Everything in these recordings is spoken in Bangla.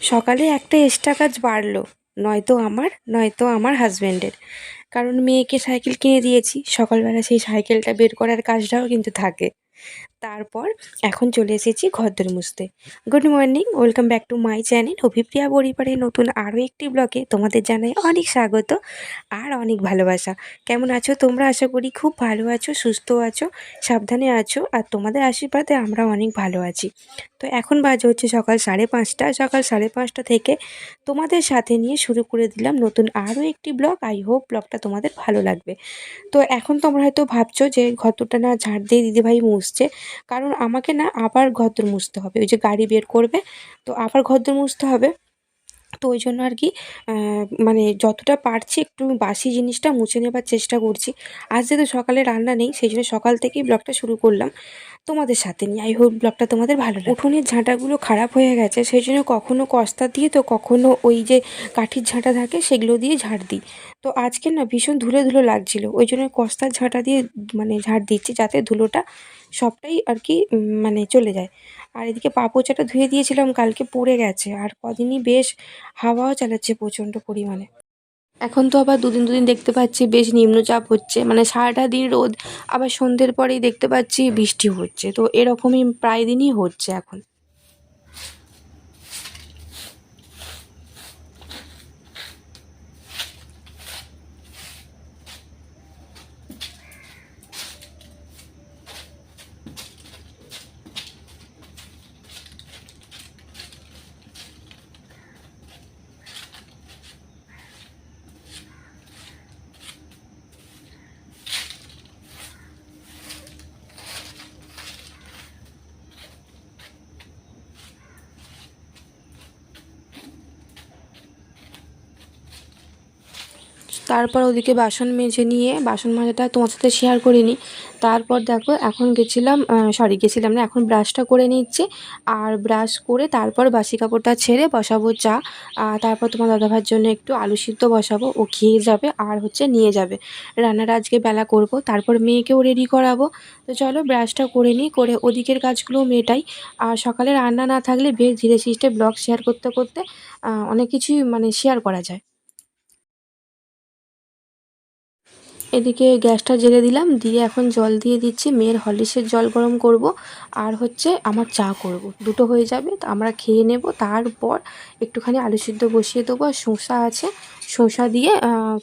সকালে একটা এক্সট্রা কাজ বাড়লো, নয়তো আমার নয়তো আমার হাজব্যান্ডের কারণ মেয়েকে সাইকেল কিনে দিয়েছি, সকালবেলা সেই সাইকেলটা বের করার কাজটাও কিন্তু থাকে। তারপর এখন চলে এসেছি ঘরদোর মুছতে। Good morning welcome back to my channel Abhipriya পরিবারের নতুন আরও একটি ব্লগে তোমাদের জানাই অনেক স্বাগত আর অনেক ভালোবাসা। কেমন আছো তোমরা? আশা করি খুব ভালো আছো, সুস্থ আছো, সাবধানে আছো আর তোমাদের আশীর্বাদে আমরা অনেক ভালো আছি। তো এখন বাজে হচ্ছে সকাল সাড়ে পাঁচটা। সকাল সাড়ে পাঁচটা থেকে তোমাদের সাথে নিয়ে শুরু করে দিলাম নতুন আরও একটি ব্লগ আই হোপ ব্লগটা তোমাদের ভালো লাগবে। তো এখন তোমরা হয়তো ভাবছ যে ঘরটা না ঝাড় দিয়ে দিদিভাই মুছছে। কারণ আমাকে না আবার ঘরদোর মুছতে হবে। ওই যে গাড়ি বের করবে, তো আবার ঘরদোর মুছতে হবে। তো ওই জন্য আর কি মানে যতটা পারছি একটু বাসি জিনিসটা মুছে নেবার চেষ্টা করছি। আজ যেহেতু সকালে রান্না নেই, সেই জন্য সকাল থেকেই ব্লগটা শুরু করলাম তোমাদের সাথে নিয়ে। আই হোপ ব্লগটা তোমাদের ভালো লাগে। উঠোনের ঝাঁটাগুলো খারাপ হয়ে গেছে, সেই জন্য কখনো কস্তা দিয়ে তো কখনো ওই যে কাঠির ঝাঁটা থাকে সেগুলো দিয়ে ঝাড় দিই। তো আজকে না ভীষণ ধুলো ধুলো লাগছিল। ওই জন্য কস্তার ঝাঁটা দিয়ে মানে ঝাড় দিচ্ছি যাতে ধুলোটা সবটাই আর কি মানে চলে যায়। আর এদিকে পা পোচাটা ধুয়ে দিয়েছিলাম, কালকে পড়ে গেছে। আর কদিনই বেশ হাওয়াও চালাচ্ছে প্রচণ্ড পরিমাণে। এখন তো আবার দুদিন দুদিন দেখতে পাচ্ছি বেশ নিম্নচাপ হচ্ছে। মানে সারাটা দিন রোদ, আবার সন্ধ্যের পরেই দেখতে পাচ্ছি বৃষ্টি হচ্ছে। তো এরকমই প্রায় দিনই হচ্ছে এখন। তারপর ওদিকে বাসন মেজে নিয়ে, বাসন মাজাটা তোমার সাথে শেয়ার করিনি। তারপর দেখো, এখন গেছিলাম সরি গেছিলাম না, এখন ব্রাশটা করে নিচ্ছি। আর ব্রাশ করে তারপর বাসি কাপড়টা ছেড়ে বসাবো চা। তারপর তোমার দাদাভাইয়ের জন্য একটু আলু সিদ্ধ বসাবো, ও খেয়ে যাবে আর হচ্ছে নিয়ে যাবে। রান্নাটা আজকে বেলা করব, তারপর মেয়েকেও রেডি করাবো। তো চলো ব্রাশটা করে নিই, করে ওদিকের কাজগুলোও মেটাই। আর সকালে রান্না না থাকলে বেশ ধীরে সিস্টে ব্লগ শেয়ার করতে করতে অনেক কিছুই মানে শেয়ার করা যায়। এদিকে গ্যাসটা জেলে দিলাম, দিয়ে এখন জল দিয়ে দিচ্ছি। মেয়ের হরলিক্সের জল গরম করব, আর হচ্ছে আমার চা করব। দুটো হয়ে যাবে, তো আমরা খেয়ে নেব। তারপর একটুখানি আলু সিদ্ধ বসিয়ে দেবো, আর শসা আছে। শসা দিয়ে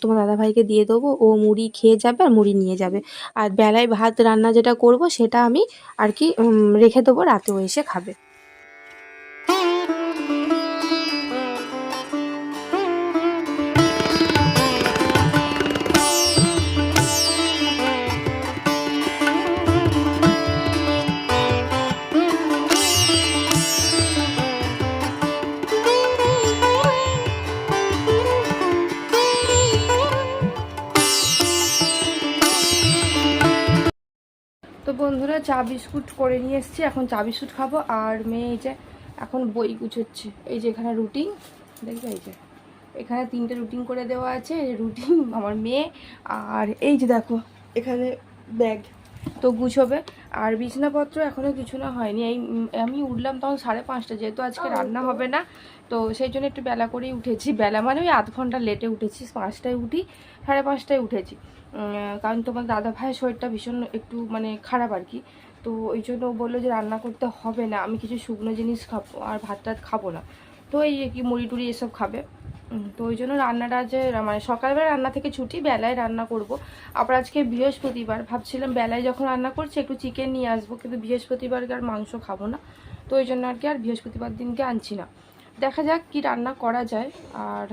তোমার দাদাভাইকে দিয়ে দেবো। ও মুড়ি খেয়ে যাবে আর মুড়ি নিয়ে যাবে। আর বেলায় ভাত রান্না যেটা করব, সেটা আমি আর কি রেখে দেবো, রাতেও এসে খাবে। বন্ধুরা চা বিস্কুট করে নিয়ে এসেছি, এখন চা বিস্কুট খাব। আর মেয়ে এই যে এখন বই গুছোচ্ছে। এই যে এখানে রুটিন, দেখবে এই যে? এখানে তিনটে রুটিন করে দেওয়া আছে, রুটিন আমার মেয়ে, আর এই যে দেখো, এখানে ব্যাগ। তো গুছোবে। আর বিছানাপত্র এখনও কিছু না হয়নি। এই আমি উঠলাম তখন সাড়ে পাঁচটা যেহেতু আজকে রান্না হবে না তো সেই জন্য একটু বেলা করেই উঠেছি। বেলা মানে ওই আধ ঘণ্টা লেটে উঠেছি পাঁচটায় উঠি সাড়ে পাঁচটায় উঠেছি। কারণ তোমার দাদা ভাইয়ের শরীরটা ভীষণ একটু মানে খারাপ আর কি। তো ওই জন্য বলল যে রান্না করতে হবে না আমি কিছু শুকনো জিনিস খাব আর ভাত টাত খাব না। তো এই কি মুড়ি টুড়ি এসব খাবে। তো ওই জন্য রান্নাটা যে মানে সকালবেলা রান্না থেকে ছুটি বেলায় রান্না করব। আবার আজকে বৃহস্পতিবার ভাবছিলাম বেলায় যখন রান্না করছি একটু চিকেন নিয়ে আসব কিন্তু বৃহস্পতিবারকে আর মাংস খাব না। তো ওই জন্য আর কি আর বৃহস্পতিবার দিনকে আনছি না। দেখা যাক কি রান্না করা যায়। আর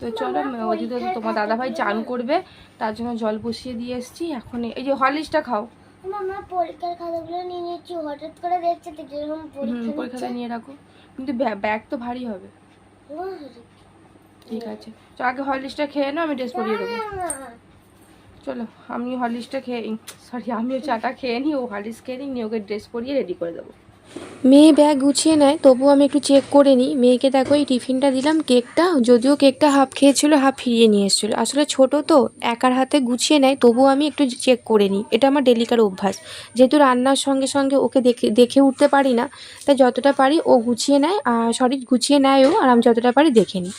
তো চলো ওদিকে তোমার দাদাভাই চান করবে তার জন্য জল বসিয়ে দিয়ে এসছি। এখন এই যে হরলিক্সটা খাও। আমরা পরীক্ষার খাতাগুলো নিয়ে নিচ্ছি হঠাৎ করে দেখছে পরীক্ষা নিয়ে রাখো। কিন্তু ব্যা- ব্যাগ তো ভারী হবে। ঠিক আছে। তো আগে হরলিক্সটা খেয়ে নাও, আমি ড্রেস পরিয়ে দেবো। চলো আমি হরলিক্সটা খেয়ে সরি আমিও চাটা খেয়ে নিই ও হরলিক্স খেয়ে নিই নিয়ে ওকে ড্রেস পরিয়ে রেডি করে দেবো। মেয়ে ব্যাগ গুছিয়ে নেয়, তবুও আমি একটু চেক করে নিই। মেয়েকে দেখো, এই টিফিনটা দিলাম, কেকটা, যদিও কেকটা হাফ খেয়েছিল হাফ ফিরিয়ে নিয়ে এসেছিল। আসলে ছোট তো, একার হাতে গুছিয়ে নেয়, তবুও আমি একটু চেক করে নিই। এটা আমার ডেলিকার অভ্যাস। যেহেতু রান্নার সঙ্গে সঙ্গে ওকে দেখে দেখে উঠতে পারি না, তাই যতটা পারি ও গুছিয়ে নেয় সরি গুছিয়ে নেয়ও, আর আমি যতটা পারি দেখে নিই।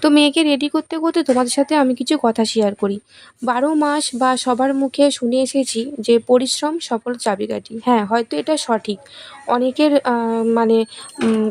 তো মেয়েকে রেডি করতে করতে তোমাদের সাথে আমি কিছু কথা শেয়ার করি। বারো মাস বা সবার মুখে শুনে এসেছি যে পরিশ্রম, সফল চাবিকাঠি। হ্যাঁ হয়তো এটা সঠিক। অনেকের মানে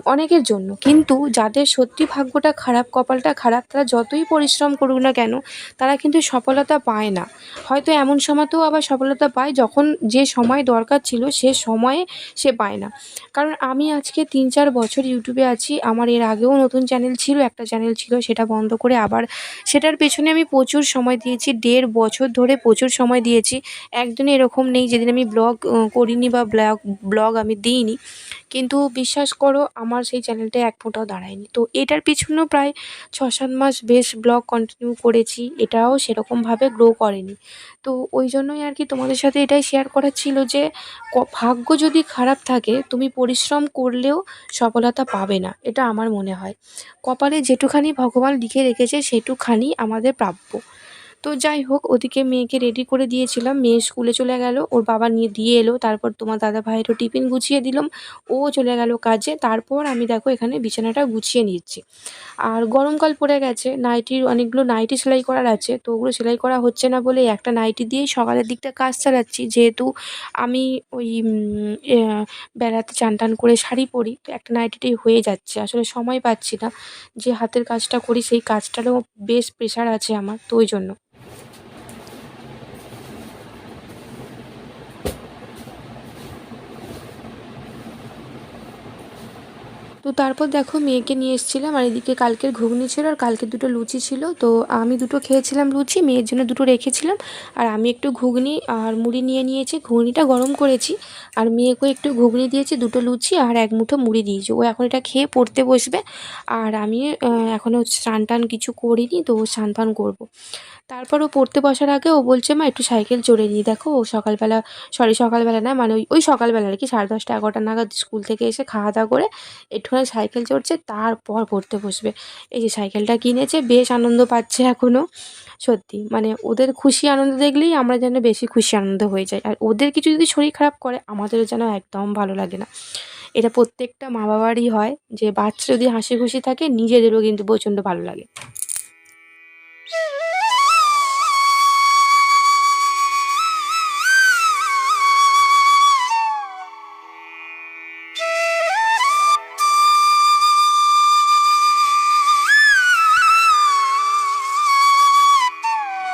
অনেকের জন্য। কিন্তু যাদের সত্যি ভাগ্যটা খারাপ, কপালটা খারাপ, তারা যতই পরিশ্রম করুক না কেন, তারা কিন্তু সফলতা পায় না। হয়তো এমন সময়তেও আবার সফলতা পায়, যখন যে সময় দরকার ছিল, সে সময়ে সে পায় না। কারণ আমি আজকে তিন চার বছর ইউটিউবে আছি। আমার এর আগেও নতুন চ্যানেল ছিল, একটা চ্যানেল ছিল সেটা বন্ধ করে আবার সেটার পেছনে আমি প্রচুর সময় দিয়েছি, দেড় বছর ধরে প্রচুর সময় দিয়েছি। একদিনে এরকম নেই, যেদিন আমি ব্লগ করিনি বা ব্লগ ব্লগ আমি দিইনি। কিন্তু বিশ্বাস করো, আমার সেই চ্যানেলটা এক ফোঁটাও দাঁড়ায়নি। তো এটার পিছনেও প্রায় ছ সাত মাস বেশ ব্লগ কন্টিনিউ করেছি, এটাও সেরকমভাবে গ্রো করেনি। তো ওই জন্যই আর কি তোমাদের সাথে এটাই শেয়ার করার ছিল যে ভাগ্য যদি খারাপ থাকে, তুমি পরিশ্রম করলেও সফলতা পাবে না, এটা আমার মনে হয়। কপালে যেটুখানি ভগবান লিখে রেখেছে সেটুখানি আমাদের প্রাপ্য। তো যাই হোক, ওদিকে মেয়েকে রেডি করে দিয়েছিলাম। মেয়ে স্কুলে চলে গেল, ওর বাবা নিয়ে দিয়ে এলো, তারপর তোমার দাদা ভাইয়েরও টিফিন গুছিয়ে দিলাম, ও চলে গেল কাজে। তারপর আমি দেখো এখানে বিছানাটা গুছিয়ে নিচ্ছি। আর গরমকাল পড়ে গেছে নাইটির অনেকগুলো নাইটি সেলাই করার আছে, তো ওগুলো সেলাই করা হচ্ছে না বলে একটা নাইটি দিয়েই সকালের দিকটা কাজ চালাচ্ছি। যেহেতু আমি ওই বেড়াতে চান টান করে শাড়ি পরি, তো একটা নাইটিতেই হয়ে যাচ্ছে। আসলে সময় পাচ্ছি না, যে হাতের কাজটা করি, সেই কাজটারও বেশ প্রেশার আছে আমার, তো ওই জন্য। তো তারপর দেখো মেয়েকে নিয়ে এসেছিলাম, আর এদিকে কালকের ঘুগনি ছিল আর কালকে দুটো লুচি ছিল। তো আমি দুটো খেয়েছিলাম লুচি, মেয়ের জন্য দুটো রেখেছিলাম। আর আমি একটু ঘুগনি আর মুড়ি নিয়ে নিয়েছি। ঘুগনিটা গরম করেছি, আর মেয়েকে একটু ঘুগনি দিয়েছি, দুটো লুচি আর এক মুঠো মুড়ি দিয়েছি। ও এখন এটা খেয়ে পড়তে বসবে। আর আমি এখনও স্নান টান কিছু করিনি, তো স্নান টান করব। তারপর ও পড়তে বসার আগে ও বলছে, মা, একটু সাইকেল চড়ে নিই দেখো, ও সকালবেলা সরি সকালবেলা না মানে ওই ওই সকালবেলা আর কি সাড়ে দশটা, এগারোটা নাগাদ স্কুল থেকে এসে খাওয়া দাওয়া করে একটুখানি সাইকেল চড়ছে, তারপর পড়তে বসবে। এই যে সাইকেলটা কিনেছে, বেশ আনন্দ পাচ্ছে এখনও সত্যি। মানে ওদের খুশি আনন্দ দেখলেই আমরা যেন বেশি খুশি আনন্দ হয়ে যাই। আর ওদের কিছু যদি শরীর খারাপ করে, আমাদেরও যেন একদম ভালো লাগে না। এটা প্রত্যেকটা মা বাবারই হয় যে বাচ্চা যদি হাসি খুশি থাকে, নিজেদেরও কিন্তু প্রচণ্ড ভালো লাগে।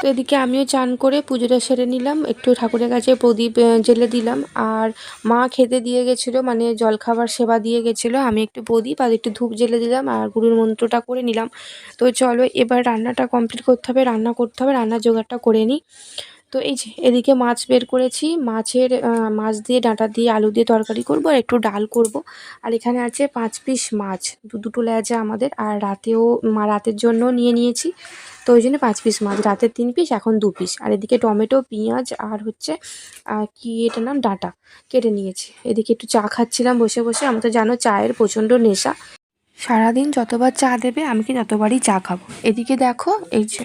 তো এদিকে আমিও চান করে পুজোটা সেরে নিলাম, একটু ঠাকুরের কাছে প্রদীপ জেলে দিলাম। আর মা খেতে দিয়ে গেছিল মানে জলখাবার সেবা দিয়ে গেছিল। আমি একটু প্রদীপ আর একটু ধূপ জেলে দিলাম আর গুরুর মন্ত্রটা করে নিলাম। তো চলো, এবার রান্নাটা কমপ্লিট করতে হবে, রান্না করতে হবে, রান্নার জোগাড়টা করে নিই। তো এই যে, এদিকে মাছ বের করেছি। মাছের মাছ দিয়ে ডাঁটা দিয়ে আলু দিয়ে তরকারি করব আর একটু ডাল করব। আর এখানে আছে পাঁচ পিস মাছ, দু, দুটো লেজা আমাদের। আর রাতেও, মা রাতের জন্য নিয়ে নিয়েছি। তো ওই জন্য পাঁচ পিস মাছ, রাতের তিন পিস, এখন দু পিস। আর এদিকে টমেটো, পেঁয়াজ আর হচ্ছে কি এটার নাম? ডাঁটা কেটে নিয়েছি। এদিকে একটু চা খাচ্ছিলাম বসে বসে। আমি তো জানো চায়ের প্রচণ্ড নেশা। সারাদিন যতবার চা দেবে, আমি কি ততবারই চা খাব। এদিকে দেখো, এই যে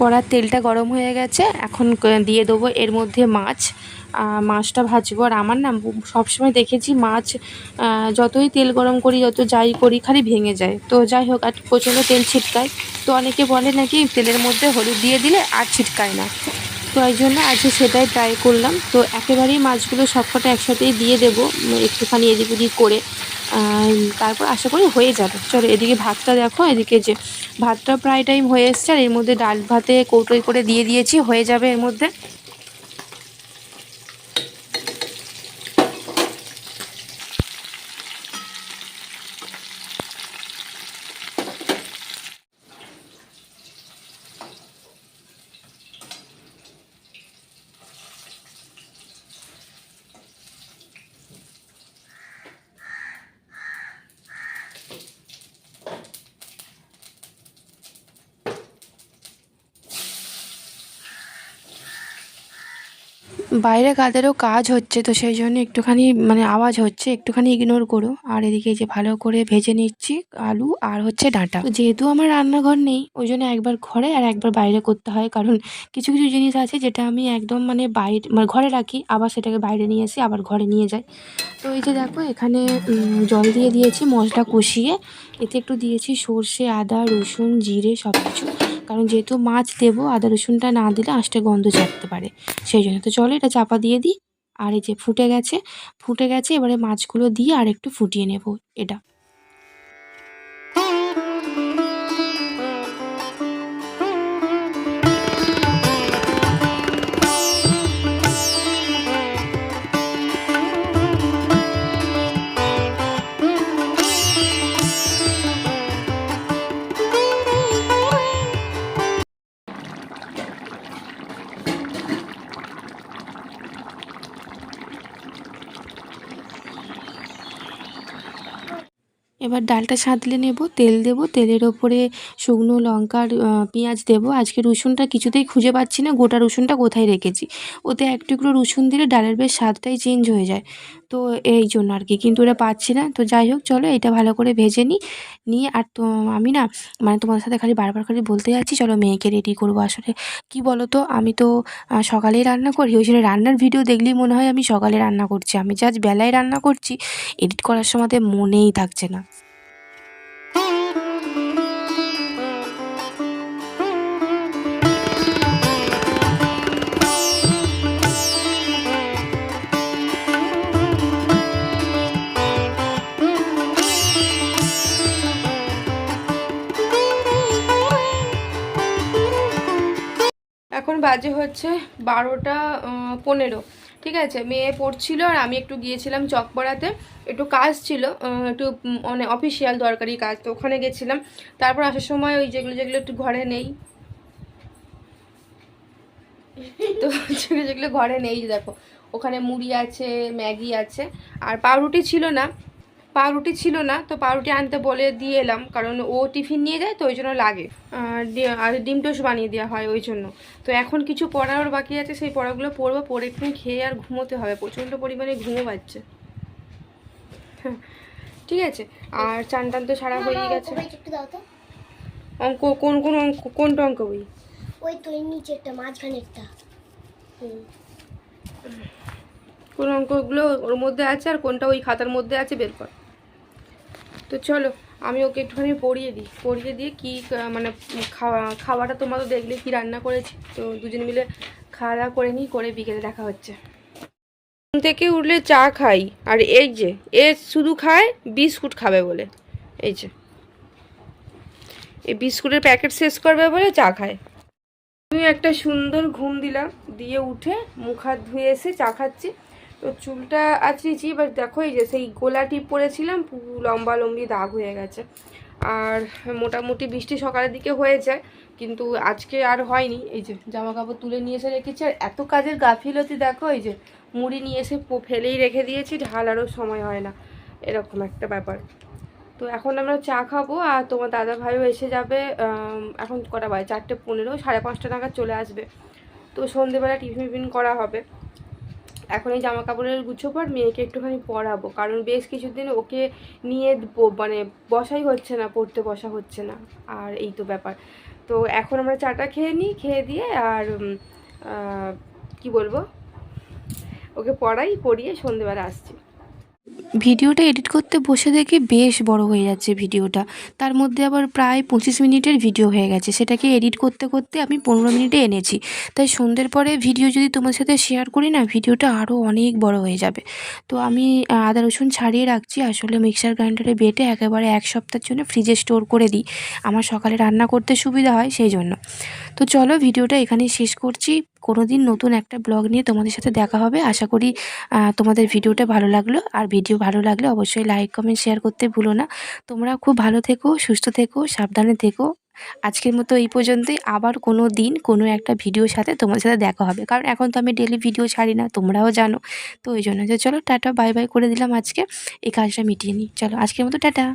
কড়ার তেলটা গরম হয়ে গেছে। এখন দিয়ে দেবো এর মধ্যে মাছ। মাছটা ভাজবো। আর আমার না সবসময় দেখেছি মাছ যতই তেল গরম করি, যত যাই করি, খালি ভেঙে যায়। তো যাই হোক, আর প্রচণ্ড তেল ছিটকায়। তো অনেকে বলে নাকি তেলের মধ্যে হলুদ দিয়ে দিলে আর ছিটকায় না। জন্য আজকে সেটাই ট্রাই করলাম। তো একেবারেই মাছগুলো সবকটা একসাথেই দিয়ে দেবো, একটুখানি এদিক ওদিক করে। তারপর আশা করি হয়ে যাবে। চলো এদিকে ভাতটা দেখো, এদিকে যে ভাতটা প্রায় টাইম হয়ে এসছে, আর এর মধ্যে ডাল ভাতে কৌটোই করে দিয়ে দিয়েছি, হয়ে যাবে এর মধ্যে। বাইরে কাদেরও কাজ হচ্ছে, তো সেই জন্য একটুখানি মানে আওয়াজ হচ্ছে, একটুখানি ইগনোর করো। আর এদিকে যে ভালো করে ভেজে নিচ্ছি আলু আর হচ্ছে ডাঁটা। যেহেতু আমার রান্নাঘর নেই, ওই জন্য একবার ঘরে আর একবার বাইরে করতে হয়। কারণ কিছু কিছু জিনিস আছে যেটা আমি একদম মানে বাইরে মানে ঘরে রাখি, আবার সেটাকে বাইরে নিয়ে আসি আবার ঘরে নিয়ে যাই। তো এই যে দেখো, এখানে জল দিয়ে দিয়েছি, মশলা কষিয়ে। এতে একটু দিয়েছি সর্ষে, আদা, রসুন, জিরে সব কিছু কারণ যেহেতু মাছ দেবো, আদা রসুনটা না দিলে আঁশটা গন্ধ ছাড়তে পারে। সেই জন্য তো চলো এটা চাপা দিয়ে দিই। আর এই যে ফুটে গেছে ফুটে গেছে, এবারে মাছগুলো দিয়ে আর একটু ফুটিয়ে নেব। এটা। এবার ডালটা সাঁতলে নেব, তেল দেব, তেলের ওপরে শুকনো লঙ্কার পেঁয়াজ দেব। আজকে রসুনটা কিছুতেই খুঁজে পাচ্ছি না, গোটা রসুনটা কোথায় রেখেছি। ওতে এক টুকরো রসুন দিলে ডালের বেশ স্বাদটাই চেঞ্জ হয়ে যায়। তো এই জন্য আর কি, কিন্তু ওটা পাচ্ছি না। তো যাই হোক, চলো এটা ভালো করে ভেজে নিই। নিয়ে আর তো, আমি না মানে তোমার সাথে খালি বারবার খালি বলতে যাচ্ছি, চলো মেয়েকে রেডি করব আসলে। কি বলো তো আমি তো সকালেই রান্না করি। ওই জন্য রান্নার ভিডিও দেখলেই মনে হয় আমি সকালে রান্না করছি। আমি যে আজ বেলায় রান্না করছি। এডিট করার সময় মনেই থাকছে না। এখন বাজে হচ্ছে বারোটা পনেরো। ঠিক আছে? মেয়ে পড়ছিল আর আমি একটু গিয়েছিলাম চকপাড়াতে একটু কাজ ছিল একটু মানে অফিসিয়াল দরকারি কাজ। তো ওখানে গেছিলাম। তারপর আসার সময় ওই যেগুলো যেগুলো একটু ঘরে নেই। তো যেগুলো যেগুলো ঘরে নেই দেখো, ওখানে মুড়ি আছে, ম্যাগি আছে। আর পাউরুটি ছিল না। পাউরুটি ছিল না তো পাউরুটি আনতে বলে দিয়ে এলাম কারণ ও টিফিন নিয়ে যায় তো ওই জন্য লাগে। আর ডিম টোস্ট বানিয়ে দেওয়া হয় ওই জন্য। তো এখন কিছু পড়ার বাকি আছে সেই পড়াগুলো পড়ব পড়ে একটু খেয়ে আর ঘুমোতে হবে প্রচণ্ড পরিমাণে ঘুমো পাচ্ছে। ঠিক আছে আর চান টান তো সারা হয়ে গেছে। অঙ্ক কোন কোন অঙ্ক কোনটা অঙ্ক বই? ওই তো এই নিচে একটা মাঝখানে একটা হুম। কোন অঙ্কগুলো ওর মধ্যে আছে আর কোনটা ওই খাতার মধ্যে আছে বের কর। তো চলো, আমি ওকে একটুখানি পড়িয়ে দিই। পড়িয়ে দিয়ে কি মানে খাওয়া, খাওয়াটা তোমরা তো দেখলে কি রান্না করেছি। তো দুজন মিলে খাওয়া দাওয়া করে নিই, করে বিকেলে দেখা হচ্ছে। ঘুম থেকে উঠলে চা খাই, আর এই যে, এ শুধু খায়, বিস্কুট খাবে বলে। এই যে। এই বিস্কুটের প্যাকেট শেষ করবে বলে চা খায়। আমি একটা সুন্দর ঘুম দিলাম, দিয়ে উঠে মুখ হাত ধুয়ে এসে চা খাচ্ছি। তো চুলটা আঁচড়িয়েছি এবার দেখো এই যে সেই গোলা টিপ পরেছিলাম, পুরো লম্বা লম্বি দাগ হয়ে গেছে। আর মোটামুটি বৃষ্টি সকালের দিকে হয়ে যায় কিন্তু আজকে আর হয়নি। এই যে জামা কাপড় তুলে নিয়ে এসে রেখেছি, আর এত কাজের গাফিলতি দেখো এই যে মুড়ি নিয়ে এসে ফেলেই রেখে দিয়েছি ঢালারও সময় হয় না, এরকম একটা ব্যাপার। তো এখন আমরা চা খাব, আর তোমার দাদা ভাইও এসে যাবে এখন কটা বাজে? চারটে পনেরো, সাড়ে পাঁচটা নাগাদ চলে আসবে। তো সন্ধেবেলা টিফিন টিফিন করা হবে। এখন এই জামা কাপড়ের গুছো পর মেয়েকে একটুখানি পড়াবো কারণ বেশ কিছুদিন ওকে নিয়ে মানে বসাই হচ্ছে না, পড়তে বসা হচ্ছে না। আর এই তো ব্যাপার। তো এখন আমরা চাটা খেয়ে নিই, খেয়ে দিয়ে আর কি বলব? ওকে পড়াই, পড়িয়ে সন্ধেবেলা আসছি। ভিডিওটা এডিট করতে বসে দেখি বেশ বড় হয়ে যাচ্ছে ভিডিওটা। তার মধ্যে আবার প্রায় পঁচিশ মিনিটের ভিডিও হয়ে গেছে। সেটাকে এডিট করতে করতে আমি পনেরো মিনিটে এনেছি। তাই সন্ধ্যের পরে ভিডিও যদি তোমার সাথে শেয়ার করি না, ভিডিওটা আরও অনেক বড় হয়ে যাবে। তো আমি আদা রসুন ছাড়িয়ে রাখছি। আসলে মিক্সার গ্রাইন্ডারে বেটে একেবারে এক সপ্তাহের জন্য ফ্রিজে স্টোর করে দিই। আমার সকালে রান্না করতে সুবিধা হয় সেই জন্য তো চলো ভিডিওটা এখানেই শেষ করছি। কোনো দিন নতুন একটা ব্লগ নিয়ে তোমাদের সাথে দেখা হবে। আশা করি তোমাদের ভিডিওটা ভালো লাগল। আর ভিডিও ভালো লাগলে অবশ্যই লাইক কমেন্ট শেয়ার করতে ভুলো না। তোমরা খুব ভালো থেকো, সুস্থ থেকো, সাবধানে থেকো। আজকের মতো এই পর্যন্তই। আবার কোনো দিন কোনো একটা ভিডিওর সাথে তোমাদের সাথে দেখা হবে। কারণ এখন তো আমি ডেলি ভিডিও ছাড়ি না, তোমরাও জানো। তো ওই জন্য যে চলো টাটা বাই বাই করে দিলাম আজকে। এই কাজটা মিটিয়ে নিই। চলো আজকের মতো টাটা।